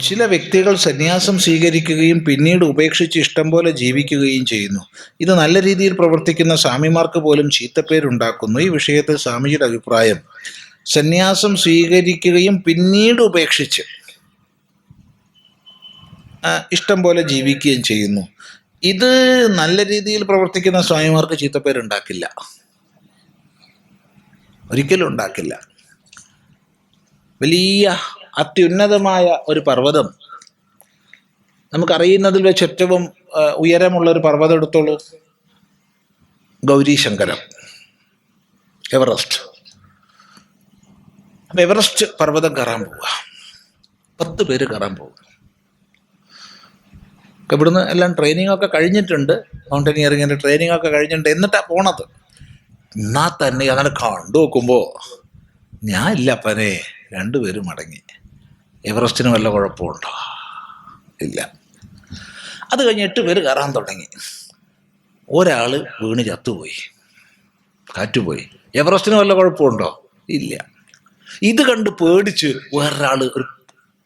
ചില വ്യക്തികൾ സന്യാസം സ്വീകരിക്കുകയും പിന്നീട് ഉപേക്ഷിച്ച് ഇഷ്ടം പോലെ ജീവിക്കുകയും ചെയ്യുന്നു. ഇത് നല്ല രീതിയിൽ പ്രവർത്തിക്കുന്ന സ്വാമിമാർക്ക് പോലും ചീത്തപ്പേരുണ്ടാക്കുന്നു. ഈ വിഷയത്തിൽ സ്വാമിജിയുടെ അഭിപ്രായം സന്യാസം സ്വീകരിക്കുകയും പിന്നീട് ഉപേക്ഷിച്ച് ഇഷ്ടം പോലെ ജീവിക്കുകയും ചെയ്യുന്നു. ഇത് നല്ല രീതിയിൽ പ്രവർത്തിക്കുന്ന സ്വാമിമാർക്ക് ചീത്തപ്പേരുണ്ടാക്കില്ല. ഒരിക്കലും ഉണ്ടാക്കില്ല. വലിയ അത്യുന്നതമായ ഒരു പർവതം. നമുക്കറിയുന്നതിൽ വെച്ച് ഏറ്റവും ഉയരമുള്ള ഒരു പർവതം എടുത്തോളൂ. ഗൗരീശങ്കരം. എവറസ്റ്റ്. അപ്പം എവറസ്റ്റ് പർവതം കയറാൻ പോവുക പത്ത് പേര് കയറാൻ പോകും. ഇവിടുന്ന് എല്ലാം ട്രെയിനിങ് ഒക്കെ കഴിഞ്ഞിട്ടുണ്ട്. മൗണ്ടനിയറിങ്ങിന്റെ ട്രെയിനിങ് ഒക്കെ കഴിഞ്ഞിട്ടുണ്ട്. എന്നിട്ടാണ് പോണത്? എന്നാൽ തന്നെ അങ്ങനെ കണ്ടു നോക്കുമ്പോൾ ഞാൻ ഇല്ല അപ്പനെ. രണ്ടുപേരും മടങ്ങി. എവറസ്റ്റിന് വല്ല കുഴപ്പമുണ്ടോ? ഇല്ല. അത് കഴിഞ്ഞ് എട്ട് പേര് കയറാൻ തുടങ്ങി. ഒരാൾ വീണ് ചത്തുപോയി. കാറ്റുപോയി. എവറസ്റ്റിന് വല്ല കുഴപ്പമുണ്ടോ? ഇല്ല. ഇത് കണ്ട് പേടിച്ച് വേറൊരാൾ ഒരു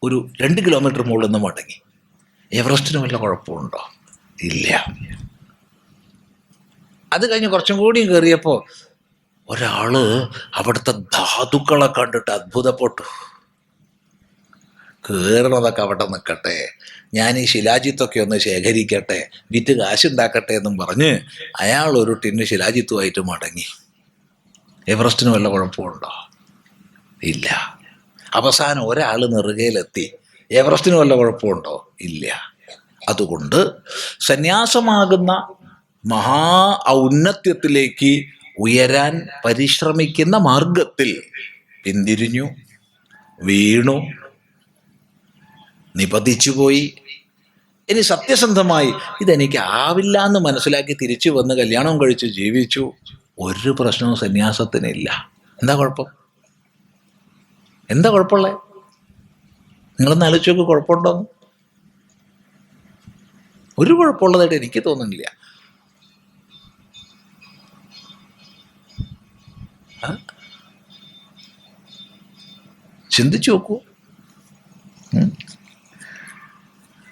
ഒരു രണ്ട് കിലോമീറ്റർ മുകളിൽ നിന്ന് മടങ്ങി. എവറസ്റ്റിന് വല്ല കുഴപ്പമുണ്ടോ? ഇല്ല. അത് കഴിഞ്ഞ് കുറച്ചും കൂടിയും കയറിയപ്പോൾ ഒരാൾ അവിടുത്തെ ധാതുക്കളെ കണ്ടിട്ട് അത്ഭുതപ്പെട്ടു. കയറണതൊക്കെ അവിടെ നിൽക്കട്ടെ ഞാൻ ഈ ശിലാജിത്തൊക്കെ ഒന്ന് ശേഖരിക്കട്ടെ. വിറ്റ് കാശുണ്ടാക്കട്ടെ എന്നും പറഞ്ഞ് അയാൾ ഒരു ടിന്ന് ശിലാജിത്തുമായിട്ട് മടങ്ങി. എവറസ്റ്റിന് വല്ല കുഴപ്പമുണ്ടോ? ഇല്ല. അവസാനം ഒരാൾ നെറുകയിലെത്തി. എവറസ്റ്റിന് വല്ല കുഴപ്പമുണ്ടോ? ഇല്ല. അതുകൊണ്ട് സന്യാസമാകുന്ന മഹാ ഔന്നത്യത്തിലേക്ക് ഉയരാൻ പരിശ്രമിക്കുന്ന മാർഗത്തിൽ പിന്തിരിഞ്ഞു വീണു നിപതിച്ചുപോയി. ഇനി സത്യസന്ധമായി ഇതെനിക്ക് ആവില്ല എന്ന് മനസ്സിലാക്കി തിരിച്ചു വന്ന് കല്യാണം കഴിച്ച് ജീവിച്ചു. ഒരു പ്രശ്നവും സന്യാസത്തിനില്ല. എന്താ കുഴപ്പം? എന്താ കുഴപ്പമുള്ളത് നിങ്ങളൊന്ന് ആലോചിച്ച് നോക്ക് ഒരു കുഴപ്പമുള്ളതായിട്ട് എനിക്ക് തോന്നുന്നില്ല. ചിന്തിച്ചു നോക്കൂ